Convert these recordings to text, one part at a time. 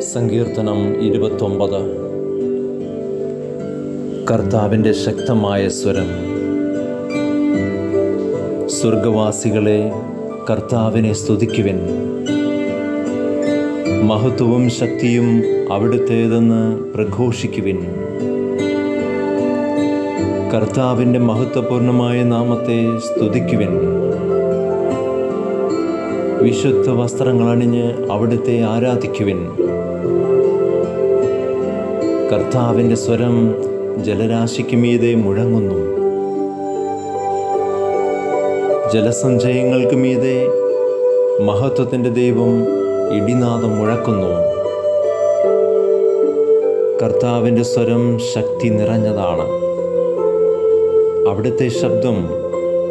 സങ്കീർത്തനം ഇരുപത്തൊമ്പത്. കർത്താവിന്റെ ശക്തമായ സ്വരം. സ്വർഗവാസികളെ കർത്താവിനെ സ്തുതിക്കുവിൻ. മഹത്വവും ശക്തിയും അവിടുത്തേതെന്ന് പ്രഘോഷിക്കുവിൻ. കർത്താവിന്റെ മഹത്വപൂർണമായ നാമത്തെ സ്തുതിക്കുവിൻ. വിശുദ്ധ വസ്ത്രങ്ങൾ അണിഞ്ഞ് അവിടുത്തെ ആരാധിക്കുവിൻ. കർത്താവിന്റെ സ്വരം ജലരാശിക്ക് മീതെ മുഴങ്ങുന്നു. ജലസഞ്ചയങ്ങൾക്ക് മീതെ മഹത്വത്തിന്റെ ദൈവം ഇടിനാദം മുഴക്കുന്നു. കർത്താവിന്റെ സ്വരം ശക്തി നിറഞ്ഞതാണ്. അവിടുത്തെ ശബ്ദം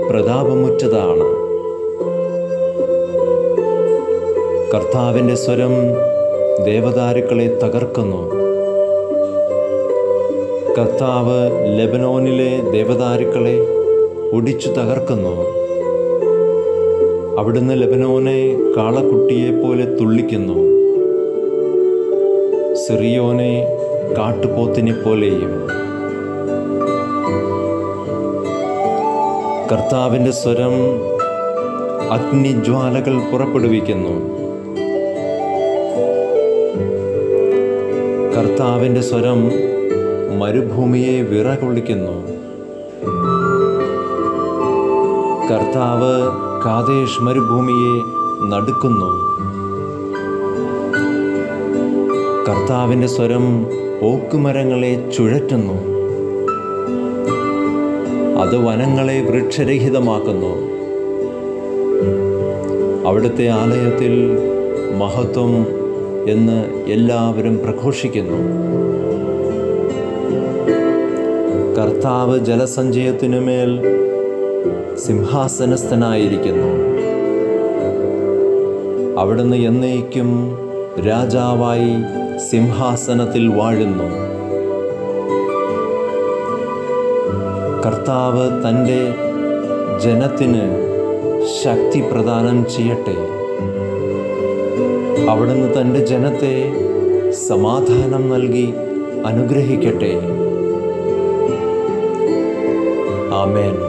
പ്രതാപമുറ്റതാണ്. കർത്താവിന്റെ സ്വരം ദേവദാരുക്കളെ തകർക്കുന്നു. കർത്താവ് ലെബനോനിലെ ദേവദാരുക്കളെ ഒടിച്ചു തകർക്കുന്നു. അവിടുന്ന് ലെബനോനെ കാളക്കുട്ടിയെ പോലെ തുള്ളിക്കുന്നു. സിറിയോനെ കാട്ടുപോത്തിനെ പോലെയും. കർത്താവിന്റെ സ്വരം അഗ്നിജ്വാലകൾ പുറപ്പെടുവിക്കുന്നു. കർത്താവിന്റെ സ്വരം മരുഭൂമിയെ വിറകൊള്ളിക്കുന്നു. കർത്താവ് കാതേഷ് മരുഭൂമിയെ നടുക്കുന്നു. കർത്താവിന്റെ സ്വരം ഓക്കുമരങ്ങളെ ചുഴറ്റുന്നു. അത് വനങ്ങളെ വൃക്ഷരഹിതമാക്കുന്നു. അവിടുത്തെ ആലയത്തിൽ മഹത്വം എന്ന് എല്ലാവരും പ്രഘോഷിക്കുന്നു. കർത്താവ് ജലസഞ്ചയത്തിനുമേൽ സിംഹാസനസ്ഥനായിരിക്കുന്നു. അവിടുന്ന് എന്നേക്കും രാജാവായി സിംഹാസനത്തിൽ വാഴുന്നു. കർത്താവ് തന്റെ ജനത്തിന് ശക്തി പ്രദാനം ചെയ്യട്ടെ. അവിടുന്ന് തന്റെ ജനത്തെ സമാധാനം നൽകി അനുഗ്രഹിക്കട്ടെ. ആമേൻ.